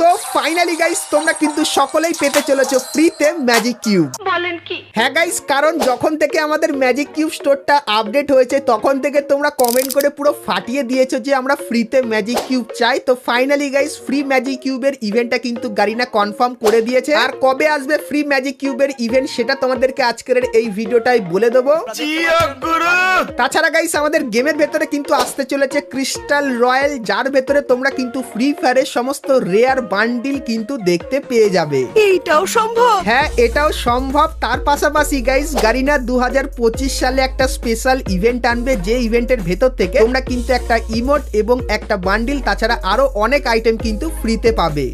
তো finally guys তোমরা কিন্তু সকলেই পেতে চলেছো ফ্রিতে ম্যাজিক কিউব বলেন কি? হ্যাঁ গাইস কারণ যখন থেকে আমাদের ম্যাজিক কিউব স্টোরটা আপডেট হয়েছে তখন থেকে তোমরা কমেন্ট করে পুরো ফাটিয়ে দিয়েছ যে আমরা ফ্রিতে ম্যাজিক কিউব চাই। তো ফাইনালি গাইস ফ্রি ম্যাজিক কিউবের ইভেন্টটা কিন্তু গারিনা কনফার্ম করে দিয়েছে। আর কবে আসবে ফ্রি ম্যাজিক কিউবের ইভেন্ট সেটা তোমাদেরকে আজকের এই ভিডিওটাই বলে দেবো। তাছাড়া গাইস আমাদের গেমের ভেতরে কিন্তু আসতে চলেছে ক্রিস্টাল রয়্যাল যার ভেতরে তোমরা কিন্তু ফ্রি ফায়ারের সমস্ত রেয়ার বান্ডিল কিন্তু দেখতে পেয়ে যাবে। এইটাও সম্ভব? হ্যাঁ এটাও সম্ভব। তার পাশাপাশি গাইস গারিনা দু সালে একটা স্পেশাল ইভেন্ট আনবে। যে ইভেন্টের ভেতর থেকে তোমরা কিন্তু একটা ইমোট এবং একটা বান্ডিল তাছাড়া আরও অনেক আইটেম কিন্তু ফ্রিতে পাবে।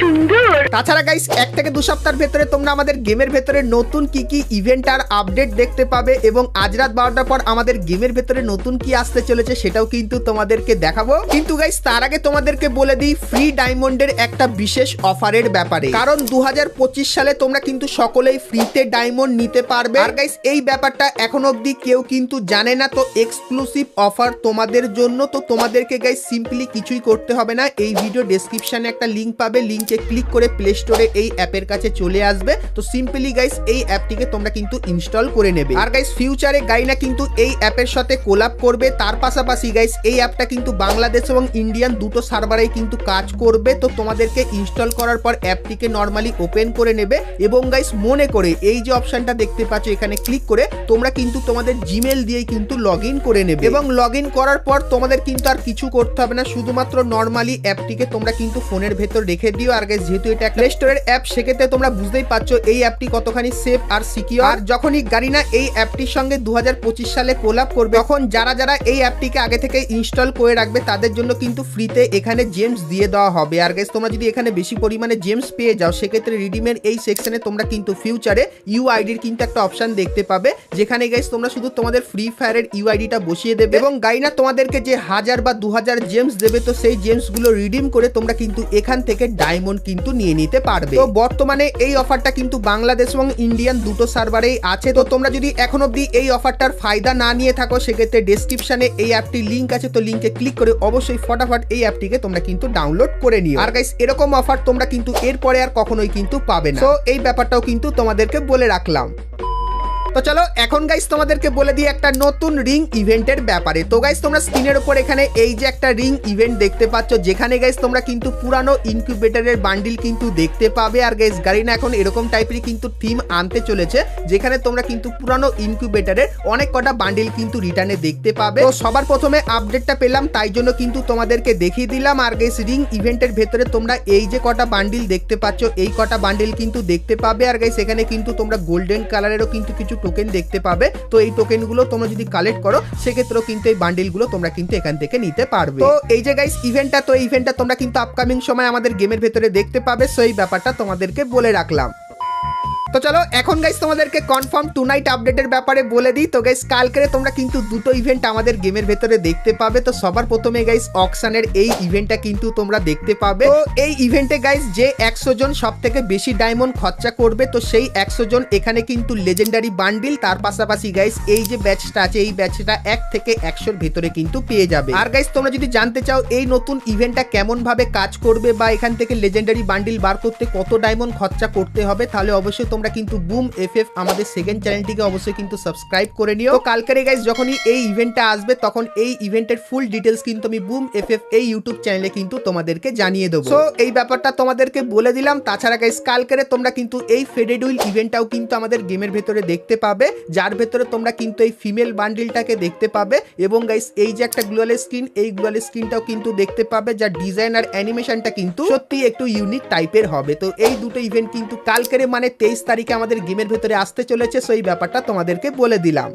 সুন্দর। তাছাড়া গাইস এক থেকে দু সপ্তাহের ভেতরে তোমরা আমাদের গেমের ভেতরে নতুন কি কি ইভেন্ট আর আপডেট দেখতে পাবে এবং আজ রাত বারোটার পর আমাদের গেমের ভেতরে নতুন কি আসতে চলেছে সেটাও কিন্তু তোমাদেরকে দেখাবো। কিন্তু গাইস তার আগে তোমাদেরকে বলে দিই ফ্রি ডায়মন্ডের একটা বিশেষ অফারের ব্যাপারে। কারণ দু হাজার পঁচিশ সালে তোমরা কিন্তু সকলেই ফ্রিতে ডায়মন্ড নিতে পারবে। আর গাইস এই ব্যাপারটা এখন অবধি কেউ কিন্তু জানে না, তো এক্সক্লুসিভ অফার তোমাদের জন্য। তো তোমাদেরকে গাইস সিম্পলি কিছুই করতে হবে না। এই ভিডিও ডেসক্রিপশনে একটা লিংক পাবে লিংকে ক্লিক করে প্লে স্টোরে এই অ্যাপের কাছে চলে আসবে। তো সিম্পলি গাইস এই অ্যাপটিকে তোমরা কিন্তু ইনস্টল করে নেবে। আর গাইস ফিউচারে গাইনা কিন্তু এই অ্যাপের সাথে কোলাপ করবে। তার পাশাপাশি গাইস এই অ্যাপটা কিন্তু বাংলাদেশ এবং ইন্ডিয়ান দুটো সার্ভারেই কিন্তু কাজ করবে। তো তোমাদেরকে ইনস্টল করার পর অ্যাপটিকে নর্মালি ওপেন করে নেবে। এবং গাইস মনে করে এই যে অপশনটা দেখতে পাচ্ছ, এখানে ক্লিক করে তোমরা কিন্তু তোমাদের জিমেল দিয়েই কিন্তু লগ করে নেবে। এবং লগ করার পর তোমাদের কিন্তু আর কিছু করতে হবে না। শুধুমাত্র নর্মালি অ্যাপটিকে তোমরা কিন্তু ফোনের ভেতর রেখে দিও। আর যেহেতু এটা প্লে স্টোরের অ্যাপ সেক্ষেত্রে তোমরা বুঝতেই পারছ এই অ্যাপটি কতখানি সেফ আর সিকিউর আর যখনই গারিনা এই অ্যাপটির সঙ্গে দু হাজার পঁচিশ সালে কোলাপ করবে, তখন যারা যারা এই অ্যাপটিকে আগে থেকে ইনস্টল করে রাখবে, তাদের জন্য কিন্তু ফ্রিতে এখানে জেমস দিয়ে দেওয়া হবে। আর গাইস তোমরা যদি এখানে বেশি পরিমাণে জেমস পেয়ে যাও, সেক্ষেত্রে রিডিমের এই সেকশনে তোমরা কিন্তু ফিউচারে ইউআইডির কিন্তু একটা অপশন দেখতে পাবে, যেখানে গাইস তোমরা শুধু তোমাদের ফ্রি ফায়ারের ইউআইডিটা বসিয়ে দেবে এবং গাইনা তোমাদেরকে যে হাজার বা দু হাজার জেমস দেবে, তো সেই জেমসগুলো রিডিম করে তোমরা কিন্তু এখান থেকে ডায়মন্ড কিন্তু নিয়ে নিতে পারবে। তো বর্তমানে এই অফারটা কিন্তু বাংলাদেশ এবং ইন্ডিয়ান দুটো সার্ভারেই আছে। তো তোমরা যদি এখন অব্দি এই অফারটার ফায়দা না নিয়ে থাকো, সেক্ষেত্রে ডেসক্রিপশনে এই অ্যাপটির লিঙ্ক আছে। তো লিঙ্কে ক্লিক করে অবশ্যই ফটাফট এই অ্যাপটিকে তোমরা কিন্তু ডাউনলোড করে নিও। আর গাইস এরকম অফার তোমরা কিন্তু এরপরে আর কখনোই কিন্তু পাবে না। তো এই ব্যাপারটাও কিন্তু তোমাদেরকে বলে রাখলাম। তো চলো, এখন গাইস তোমাদেরকে বলে দিই একটা নতুন রিং ইভেন্টের ব্যাপারে। তো গাইস তোমরা স্ক্রিনের উপর এখানে এই যে একটা রিং ইভেন্ট দেখতে পাচ্ছ, যেখানে গাইস তোমরা কিন্তু পুরানো ইনকিউবেটরের বান্ডিল কিন্তু দেখতে পাবে। আর গাইস গাড়িনা এখন এরকম টাইপের কিন্তু থিম আনতে চলেছে, যেখানে তোমরা কিন্তু পুরানো ইনকিউবেটরের অনেক কটা বান্ডিল কিন্তু রিটার্নে দেখতে পাবে। তো সবার প্রথমে আপডেটটা পেলাম, তাই জন্য কিন্তু তোমাদেরকে দেখিয়ে দিলাম। আর গাইস রিং ইভেন্টের ভেতরে তোমরা এই যে কটা বান্ডিল দেখতে পাচ্ছ, এই কটা বান্ডিল কিন্তু দেখতে পাবে। আর গাইস এখানে কিন্তু তোমরা গোল্ডেন কালারেরও কিন্তু কিছু টোকেন দেখতে পাবে। তো এই টোকেনগুলো তোমরা যদি কালেক্ট করো, সেক্ষেত্রেও কিন্তু এই বান্ডিলগুলো তোমরা কিন্তু এখান থেকে নিতে পারবে। তো এই যে গাইস ইভেন্টটা তো ইভেন্টটা তোমরা কিন্তু আপকামিং সময় আমাদের গেমের ভেতরে দেখতে পাবে। সো এই ব্যাপারটা তোমাদেরকে বলে রাখলাম। তো চলো, এখন গাইস তোমাদেরকে কনফার্ম টু নাইট আপডেটের ব্যাপারে বলে দিই। তো গাইস কালকে তোমরা কিন্তু দুটো ইভেন্ট আমাদের গেমের ভেতরে দেখতে পাবে। তো সবার প্রথমে গাইস অকশনের এই ইভেন্টটা কিন্তু তোমরা দেখতে পাবে। তো এই ইভেন্টে গাইস যে একশো জন সব থেকে বেশি ডায়মন্ড খরচা করবে, তো সেই একশো জন এখানে কিন্তু লেজেন্ডারি বান্ডিল তার পাশাপাশি গাইস এই যে ব্যাচটা আছে, এই ব্যাচটা এক থেকে একশোর ভেতরে কিন্তু পেয়ে যাবে। আর গাইস তোমরা যদি জানতে চাও, এই নতুন ইভেন্টটা কেমন ভাবে কাজ করবে বা এখান থেকে লেজেন্ডারি বান্ডিল বার করতে কত ডায়মন্ড খরচা করতে হবে, তাহলে অবশ্যই তোমরা কিন্তু বুম এফ এফ আমাদের সেকেন্ড চ্যানেলটিকে অবশ্যই কিন্তু সাবস্ক্রাইব করে নিও। তো কালকের গাইস যখনই এই ইভেন্টটা আসবে, তখন এই ইভেন্টের ফুল ডিটেলস কিন্তু আমি বুম এফ এফ এই ইউটিউব চ্যানেলে কিন্তু তোমাদেরকে জানিয়ে দেবো। তো এই ব্যাপারটা তোমাদেরকে বলে দিলাম। তাছাড়া গাইস কালকেরে তোমরা কিন্তু এই ফেডেড উইল ইভেন্টটাও কিন্তু আমাদের গেমের ভেতরে দেখতে পাবে। যার ভেতরে তোমরা কিন্তু এই ফিমেল বান্ডিলটাকে দেখতে পাবে এবং গাইস এই যে একটা গ্লোয়াল স্ক্রিন এই গ্লোয়াল স্ক্রিনটাও কিন্তু দেখতে পাবে, যার ডিজাইন আর অ্যানিমেশনটা কিন্তু সত্যি একটু ইউনিক টাইপের হবে। তো এই দুটো ইভেন্ট কিন্তু কালকেরে মানে তেইশ তারিখে আমাদের গেমের ভেতরে আসতে চলেছে সেই ব্যাপারটা তোমাদেরকে বলে দিলাম।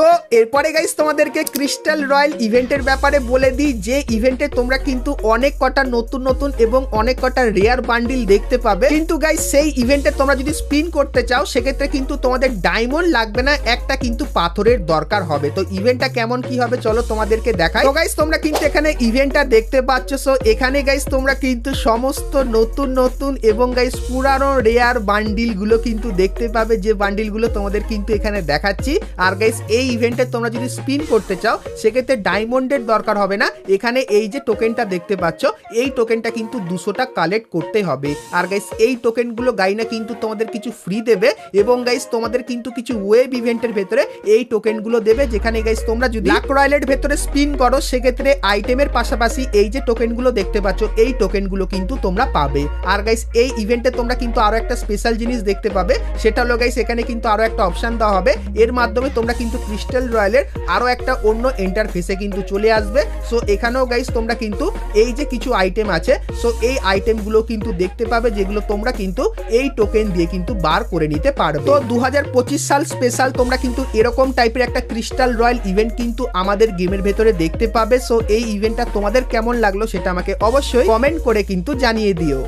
তো এরপরে গাইস তোমাদেরকে ক্রিস্টাল রয়্যাল ইভেন্টের ব্যাপারে বলে দিই, যে ইভেন্টে তোমরা কিন্তু অনেক কটা নতুন নতুন এবং অনেক কটা রেয়ার বান্ডিল দেখতে পাবে। কিন্তু গাইস সেই ইভেন্টে তোমরা যদি স্পিন করতে চাও, সেক্ষেত্রে কিন্তু তোমাদের ডায়মন্ড লাগবে না, একটা কিন্তু পাথরের দরকার হবে। তো ইভেন্টটা কেমন কি হবে চলো তোমাদেরকে দেখাই। তো গাইস তোমরা কিন্তু এখানে ইভেন্টটা দেখতে পাচ্ছ। সো এখানে গাইস তোমরা কিন্তু সমস্ত নতুন নতুন এবং গাইস পুরানো রেয়ার বান্ডিলগুলো কিন্তু দেখতে পাবে, যে বান্ডিলগুলো তোমাদের কিন্তু এখানে দেখাচ্ছি। আর গাইস এই ইভেন্টে তোমরা যদি স্পিন করতে চাও, সেক্ষেত্রে ডায়মন্ডের দরকার হবে না। এখানে এই যে টোকেনটা দেখতে পাচ্ছ, এই টোকেনটা কিন্তু দুশোটা কালেক্ট করতে হবে। আর গাইস এই টোকেনগুলো গাইনা কিন্তু তোমাদের কিছু ফ্রি দেবে এবং গাইস তোমাদের কিন্তু কিছু ওয়েব ইভেন্টের ভেতরে এই টোকেনগুলো দেবে, যেখানে গাইস তোমরা যদি লাক রয়্যালের ভেতরে স্পিন করো, সেক্ষেত্রে আইটেমের পাশাপাশি এই যে টোকেনগুলো দেখতে পাচ্ছ, এই টোকেনগুলো কিন্তু তোমরা পাবে। আর গাইস এই ইভেন্টে তোমরা কিন্তু আরও একটা স্পেশাল জিনিস দেখতে পাবে, সেটা হলো গাইস এখানে কিন্তু আরও একটা অপশন দেওয়া হবে। এর মাধ্যমে তোমরা কিন্তু ক্রিস্টাল রয়্যালের আরও একটা অন্য ইন্টারফেসে কিন্তু চলে আসবে। সো এখানেও গাইস তোমরা কিন্তু এই যে কিছু আইটেম আছে সো এই আইটেমগুলো কিন্তু দেখতে পাবে, যেগুলো তোমরা কিন্তু এই টোকেন দিয়ে কিন্তু বার করে নিতে পারবে। তো দু হাজার পঁচিশ সাল স্পেশাল তোমরা কিন্তু এরকম টাইপের একটা ক্রিস্টাল রয়্যাল ইভেন্ট কিন্তু আমাদের গেমের ভেতরে দেখতে পাবে। সো এই ইভেন্টটা তোমাদের কেমন লাগল সেটা আমাকে অবশ্যই কমেন্ট করে কিন্তু জানিয়ে দিও।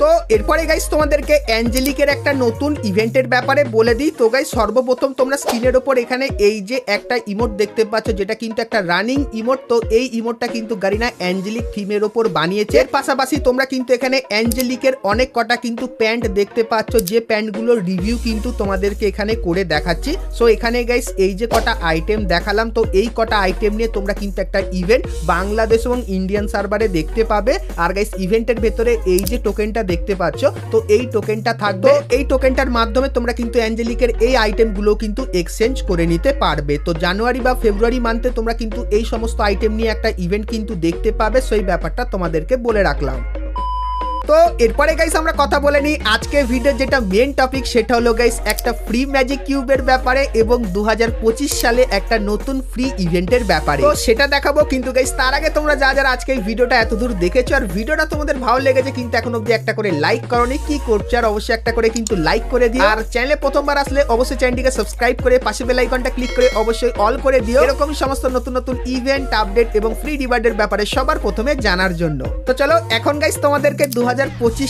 তো এরপরে গাইস তোমাদেরকে অ্যাঞ্জেলিকের একটা নতুন ইভেন্টের ব্যাপারে বলে দিই। তো গাইস সর্বপ্রথম তোমরা স্ক্রিনের ওপর এখানে এই যে একটা ইমোট দেখতে পাচ্ছ, যেটা কিন্তু একটা রানিং ইমোট তো এই ইমোটটা কিন্তু গারিনা অ্যাঞ্জেলিক থিমের ওপর বানিয়েছে। এর পাশাপাশি তোমরা কিন্তু এখানে অ্যাঞ্জেলিকের অনেক কটা কিন্তু প্যান্ট দেখতে পাচ্ছ, যে প্যান্টগুলোর রিভিউ কিন্তু তোমাদেরকে এখানে করে দেখাচ্ছি। সো এখানে গাইস এই যে কটা আইটেম দেখালাম, তো এই কটা আইটেম নিয়ে তোমরা কিন্তু একটা ইভেন্ট বাংলাদেশ এবং ইন্ডিয়ান সার্ভারে দেখতে পাবে। আর গাইস ইভেন্টের ভেতরে এই যে টোকেনটা দেখতে পাচ্ছ তো এই টোকেনটা থাকবে। এই টোকেনটার মাধ্যমে তোমরা কিন্তু অ্যাঞ্জেলিকের এই আইটেমগুলো কিন্তু এক্সচেঞ্জ করে নিতে পারবে। তো জানুয়ারি বা ফেব্রুয়ারি মান্থে তোমরা কিন্তু এই সমস্ত আইটেম নিয়ে একটা ইভেন্ট কিন্তু দেখতে পাবে সেই ব্যাপারটা তোমাদেরকে বলে রাখলাম। তো এরপরে গাইস আমরা কথা বলে নিই আজকে ভিডিও যেটা মেন টপিক সেটা হলো গাইস একটা ফ্রি ম্যাজিক কিউবের ব্যাপারে এবং দু সালে একটা নতুন ফ্রি ইভেন্টের ব্যাপারে। তো সেটা দেখাবো কিন্তু গাইস তার আগে তোমরা যা যারা আজকে ভিডিওটা এত দূর দেখেছ আর ভিডিওটা তোমাদের ভালো লেগেছে কিন্তু এখন অব্দি একটা করে লাইক করনি, কি করছ আর অবশ্যই একটা করে কিন্তু লাইক করে দিও। আর চ্যানেলে প্রথমবার আসলে অবশ্যই চ্যানেলটিকে সাবস্ক্রাইব করে পাশে বেল আইকনটা ক্লিক করে অবশ্যই অল করে দিও। এরকম সমস্ত নতুন নতুন ইভেন্ট আপডেট এবং ফ্রি রিওয়ার্ডের ব্যাপারে সবার প্রথমে জানার জন্য। তো চলো এখন গাইস তোমাদেরকে দু হাজার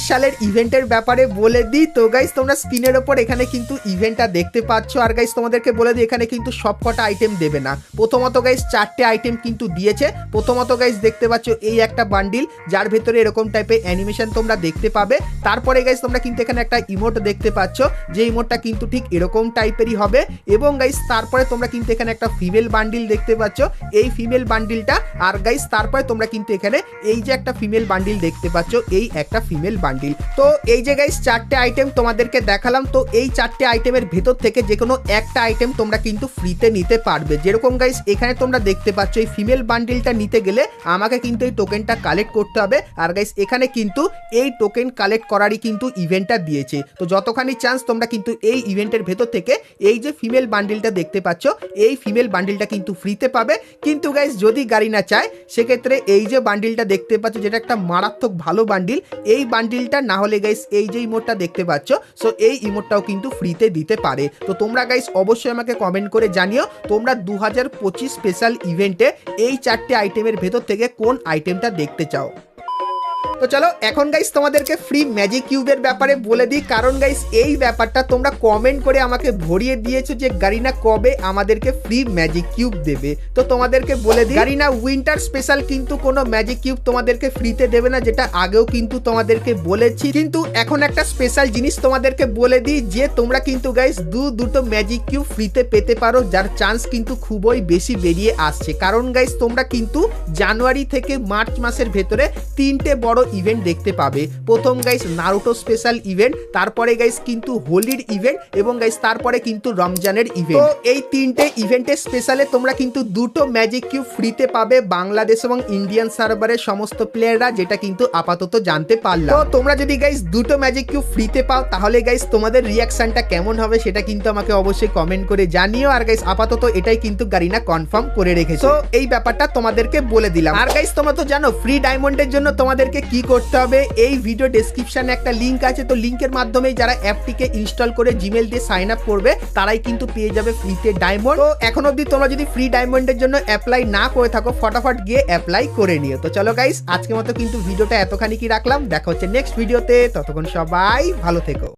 সালের ইভেন্টের ব্যাপারে বলে দিই। তো গাইস তোমরা স্ক্রিনের ওপর এখানে কিন্তু ইভেন্টটা দেখতে পাচ্ছ। আর গাইস তোমাদেরকে বলে দিই, এখানে কিন্তু সব কটা আইটেম দেবে না। প্রথমত গাইস চারটে আইটেম কিন্তু দিয়েছে। প্রথমত গাইস দেখতে পাচ্ছ এই একটা বান্ডিল যার ভেতরে এরকম টাইপের অ্যানিমেশন তোমরা দেখতে পাবে। তারপরে গাইস তোমরা কিন্তু এখানে একটা ইমোট দেখতে পাচ্ছ। যে ইমোটটা কিন্তু ঠিক এরকম টাইপেরই হবে। এবং গাইস তারপরে তোমরা কিন্তু এখানে একটা ফিমেল বান্ডিল দেখতে পাচ্ছ। এই ফিমেল বান্ডিলটা আর গাইস তারপরে তোমরা কিন্তু এখানে এই যে একটা ফিমেল বান্ডিল দেখতে পাচ্ছ, এই একটা ফিমেল বান্ডিল তো এই যে গাইস চারটে আইটেম তোমাদেরকে দেখালাম, তো এই চারটে আইটেমের ভেতর থেকে যে কোনো একটা আইটেম তোমরা কিন্তু ফ্রিতে নিতে পারবে। যেরকম গাইস এখানে তোমরা দেখতে পাচ্ছ, এই ফিমেল বান্ডিলটা নিতে গেলে আমাকে কিন্তু এই টোকেনটা কালেক্ট করতে হবে। আর গাইস এখানে কিন্তু এই টোকেন কালেক্ট করারই কিন্তু ইভেন্টটা দিয়েছে। তো যতখানি চান্স তোমরা কিন্তু এই ইভেন্টের ভেতর থেকে এই যে ফিমেল বান্ডিলটা দেখতে পাচ্ছ, এই ফিমেল বান্ডিলটা কিন্তু ফ্রিতে পাবে। কিন্তু গাইস যদি গাড়ি না চায়, সেক্ষেত্রে এই যে বান্ডিলটা দেখতে পাচ্ছ, যেটা একটা মারাত্মক ভালো বান্ডিল এই বান্ডিলটা না হলে গাইস এই যে ইমোটটা দেখতে পাচ্ছ সো এই ইমোটটাও কিন্তু ফ্রিতে দিতে পারে। তো তোমরা গাইস অবশ্যই আমাকে কমেন্ট করে জানিও, তোমরা দু হাজার পঁচিশ স্পেশাল ইভেন্টে এই চারটে আইটেমের ভেতর থেকে কোন আইটেমটা দেখতে চাও। তো চলো, এখন গাইস তোমাদেরকে ফ্রি ম্যাজিক কিউবের ব্যাপারে বলে দিই। কারণ গাইস এই ব্যাপারটা তোমরা কমেন্ট করে আমাকে ভরিয়ে দিয়েছ যে গারিনা কবে আমাদেরকে ফ্রি ম্যাজিক কিউব দেবে। তো তোমাদেরকে বলে দিই, গারিনা উইন্টার স্পেশাল কিন্তু কোনো ম্যাজিক কিউব তোমাদেরকে ফ্রিতে দেবে না, যেটা আগেও কিন্তু তোমাদেরকে বলেছি। কিন্তু এখন একটা স্পেশাল জিনিস তোমাদেরকে বলে দিই, যে তোমরা কিন্তু গাইস দু দুটো ম্যাজিক কিউব ফ্রিতে পেতে পারো, যার চান্স কিন্তু খুবই বেশি বেরিয়ে আসছে। কারণ গাইস তোমরা কিন্তু জানুয়ারি থেকে মার্চ মাসের ভেতরে তিনটে বড় ইভেন্ট দেখতে পাবে। প্রথম গাইস নারুটো স্পেশাল ইভেন্ট তারপরে গাইস কিন্তু হোলির ইভেন্ট এবং গাইস তারপরে কিন্তু রমজানের ইভেন্ট এই তিনটে ইভেন্টের স্পেশালে তোমরা কিন্তু দুটো ম্যাজিক কিউব ফ্রিতে পাবে বাংলাদেশ এবং ইন্ডিয়ান সার্ভারের সমস্ত প্লেয়াররা যেটা কিন্তু আপাতত জানতে পারলাম। তো তোমরা যদি গাইস দুটো ম্যাজিক কিউব ফ্রিতে পাও, তাহলে গাইস তোমাদের রিয়াকশনটা কেমন হবে সেটা কিন্তু আমাকে অবশ্যই কমেন্ট করে জানিও। আর গাইস আপাতত এটাই কিন্তু গারিনা কনফার্ম করে রেখেছে। তো এই ব্যাপারটা তোমাদেরকে বলে দিলাম। আর গাইস তোমরা তো জানো ফ্রি ডায়মন্ডের জন্য তোমাদেরকে কি করতে হবে? এই ভিডিও ডেসক্রিপশানে একটা লিঙ্ক আছে, তো লিঙ্কের মাধ্যমে যারা অ্যাপটিকে ইনস্টল করে জিমেল দিয়ে সাইন আপ করবে, তারাই কিন্তু পেয়ে যাবে ফ্রিতে ডায়মন্ড তো এখন অব্দি তোমরা যদি ফ্রি ডায়মন্ডের জন্য অ্যাপ্লাই না করে থাকো, ফটাফট গিয়ে অ্যাপ্লাই করে নিও। তো চলো গাইস আজকের মতো কিন্তু ভিডিওটা এতখানি কি রাখলাম? দেখা হচ্ছে নেক্সট ভিডিওতে ততক্ষণ সবাই ভালো থেকো।